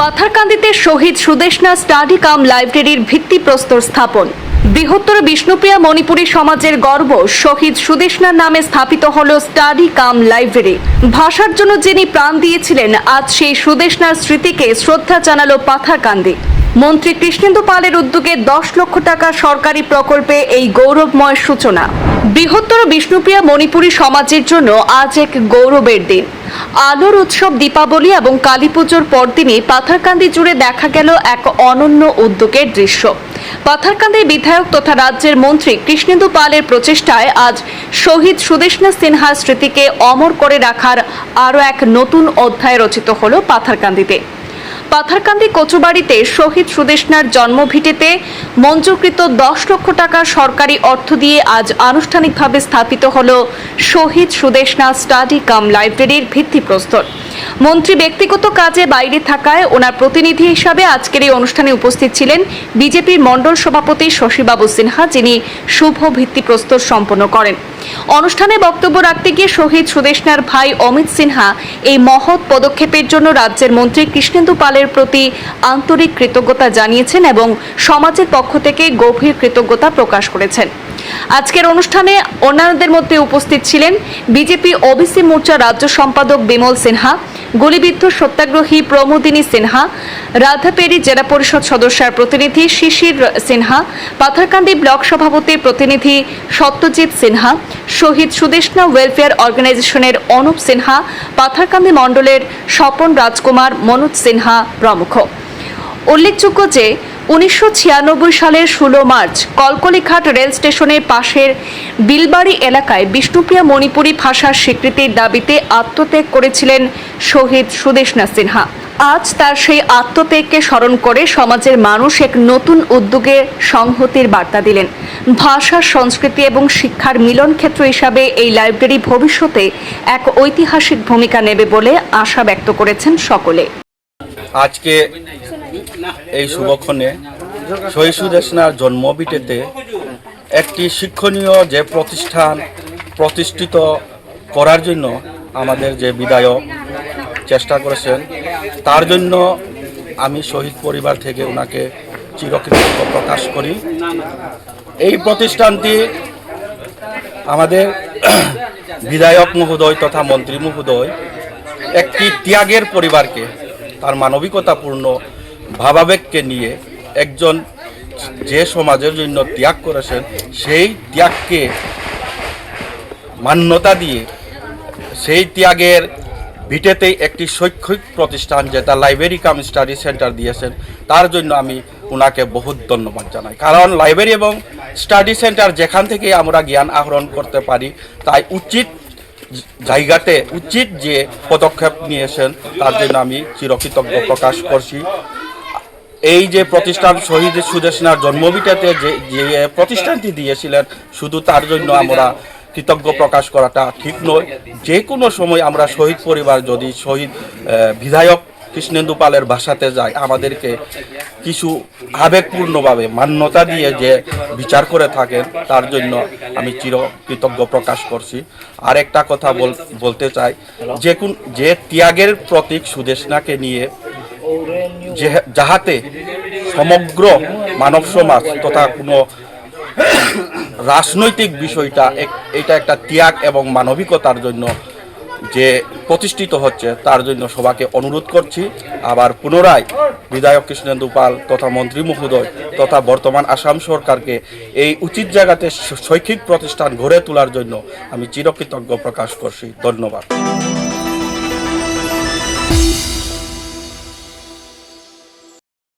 পাথারকান্দিতে শহীদ Sudeshna study কাম লাইব্রেরির ভিত্তিপ্রস্তর স্থাপন। বৃহত্তর বিষ্ণুপ্রিয়া মণিপুরী সমাজের গর্ব শহীদ সুদেশনার নামে স্থাপিত হল স্টাডি কাম লাইব্রেরি। ভাষার জন্য যিনি প্রাণ দিয়েছিলেন, আজ সেই সুদেশনার স্মৃতিকে শ্রদ্ধা জানালো পাথারকান্দি। মন্ত্রী কৃষ্ণেন্দু পালের উদ্যোগে দশ লক্ষ টাকা সরকারি প্রকল্পে এই গৌরবময় সূচনা। বৃহত্তর বিষ্ণুপ্রিয়া মণিপুরী সমাজের জন্য আজ এক গৌরবের দিন। আলোর উৎসব, দীপাবলি এবং কালী পুজোর পরদিনই পাথারকান্দি জুড়ে দেখা গেল এক অনন্য উদ্যোগের দৃশ্য। পাথারকান্দির বিধায়ক তথা রাজ্যের মন্ত্রী কৃষ্ণেন্দু পালের প্রচেষ্টায় আজ শহীদ সুদেশনা সিনহার স্মৃতিকে অমর করে রাখার আরও এক নতুন অধ্যায় রচিত হল পাথারকান্দিতে। পাথারকান্দি কচুবাড়িতে শহীদ সুদেশনার জন্মভিটেতে মঞ্জুরকৃত দশ লক্ষ টাকা সরকারি অর্থ দিয়ে আজ আনুষ্ঠানিকভাবে স্থাপিত হল শহীদ সুদেষ্ণা স্টাডি কাম লাইব্রেরির ভিত্তিপ্রস্তর। মন্ত্রী ব্যক্তিগত কাজে বাইরে থাকায় ওনার প্রতিনিধি হিসাবে আজকের এই অনুষ্ঠানে উপস্থিত ছিলেন বিজেপির মণ্ডল সভাপতি শশীবাবু সিনহা, যিনি শুভ ভিত্তিপ্রস্তর সম্পন্ন করেন। অনুষ্ঠানে বক্তব্য রাখতে গিয়ে শহীদ সুদেশনার ভাই অমিত সিনহা এই মহৎ পদক্ষেপের জন্য রাজ্যের মন্ত্রী কৃষ্ণেন্দু পালের প্রতি আন্তরিক কৃতজ্ঞতা জানিয়েছেন এবং সমাজের পক্ষ থেকে গভীর কৃতজ্ঞতা প্রকাশ করেছেন। আজকের অনুষ্ঠানে অন্যান্যদের মধ্যে উপস্থিত ছিলেন বিজেপি, ওবিসি মোর্চা রাজ্য সম্পাদক বিমল সিনহা, গুলিবিদ্ধ সত্যাগ্রহী প্রমোদিনী সিনহা রাধাপেরি জেলা পরিষদ সদস্যার প্রতিনিধি শিশির সিনহা, পাথারকান্দি ব্লক সভাপতির প্রতিনিধি সত্যজিৎ সিনহা, শহীদ সুদেশনা ওয়েলফেয়ার অর্গানাইজেশনের অনুপ সিনহা, পাথারকান্দি মণ্ডলের স্বপন রাজকুমার মনোজ সিনহা প্রমুখ। উল্লেখযোগ্য যে উনিশশো ছিয়ানব্বই সালের ষোলো মার্চ কলকলিঘাট রেল স্টেশনের পাশের বিলবাড়ি এলাকায় বিষ্ণুপ্রিয়া মণিপুরী ভাষার স্বীকৃতির দাবিতে আত্মত্যাগ করেছিলেন শহীদ সুদেশনা সিনহা। আজ তার সেই আত্মত্যাগকে স্মরণ করে সমাজের মানুষ এক নতুন উদ্যোগে সংহতির বার্তা দিলেন। ভাষা, সংস্কৃতি এবং শিক্ষার মিলন ক্ষেত্র হিসাবে এই লাইব্রেরি ভবিষ্যতে এক ঐতিহাসিক ভূমিকা নেবে বলে আশা ব্যক্ত করেছেন সকলে। আজকে এই শুভক্ষণে শহীদ সুদেশনার জন্মভিটেতে একটি শিক্ষণীয় যে প্রতিষ্ঠান প্রতিষ্ঠিত করার জন্য আমাদের যে বিধায়ক চেষ্টা করেছেন, তার জন্য আমি শহীদ পরিবার থেকে ওনাকে চিরকৃতজ্ঞ প্রকাশ করি। এই প্রতিষ্ঠানটি আমাদের বিধায়ক মহোদয় তথা মন্ত্রী মহোদয় একটি ত্যাগের পরিবারকে তার মানবিকতাপূর্ণ ভাবাবেগকে নিয়ে একজন যে সমাজের জন্য ত্যাগ করেছেন, সেই ত্যাগকে মান্যতা দিয়ে সেই ত্যাগের ভিটেতেই একটি শৈক্ষিক প্রতিষ্ঠান যেটা লাইব্রেরি কাম স্টাডি সেন্টার দিয়েছেন, তার জন্য আমি ওনাকে বহুত ধন্যবাদ জানাই। কারণ লাইব্রেরি এবং স্টাডি সেন্টার যেখান থেকে আমরা জ্ঞান আহরণ করতে পারি, তাই উচিত জায়গাতে উচিত যে পদক্ষেপ নিয়েছেন, তার জন্য আমি চিরকৃতজ্ঞ প্রকাশ করছি। এই যে প্রতিষ্ঠান শহীদ সুদেশনার জন্মভিটাতে যে যে প্রতিষ্ঠানটি দিয়েছিলেন, শুধু তার জন্য আমরা কৃতজ্ঞ প্রকাশ করাটা ঠিক নয়। যে কোনো সময় আমরা শহীদ পরিবার যদি শহীদ বিধায়ক কৃষ্ণেন্দু পালের বাসাতে যাই, আমাদেরকে কিছু আবেগপূর্ণভাবে মান্যতা দিয়ে যে বিচার করে থাকেন, তার জন্য আমি চির কৃতজ্ঞ প্রকাশ করছি। আর একটা কথা বল- বলতে চাই, যে কোন, যে ত্যাগের প্রতীক সুদেশনাকে নিয়ে যাহাতে সমগ্র মানব সমাজ তথা কোনো রাজনৈতিক বিষয়টা এটা একটা ত্যাগ এবং মানবিকতার জন্য যে প্রতিষ্ঠিত হচ্ছে, তার জন্য সবাইকে অনুরোধ করছি। আবার পুনরায় বিধায়ক কৃষ্ণেন্দু পাল তথা মন্ত্রী মহোদয় তথা বর্তমান আসাম সরকারকে এই উচিত জায়গাতে শৈক্ষিক প্রতিষ্ঠান গড়ে তোলার জন্য আমি চিরকৃতজ্ঞ প্রকাশ করছি। ধন্যবাদ।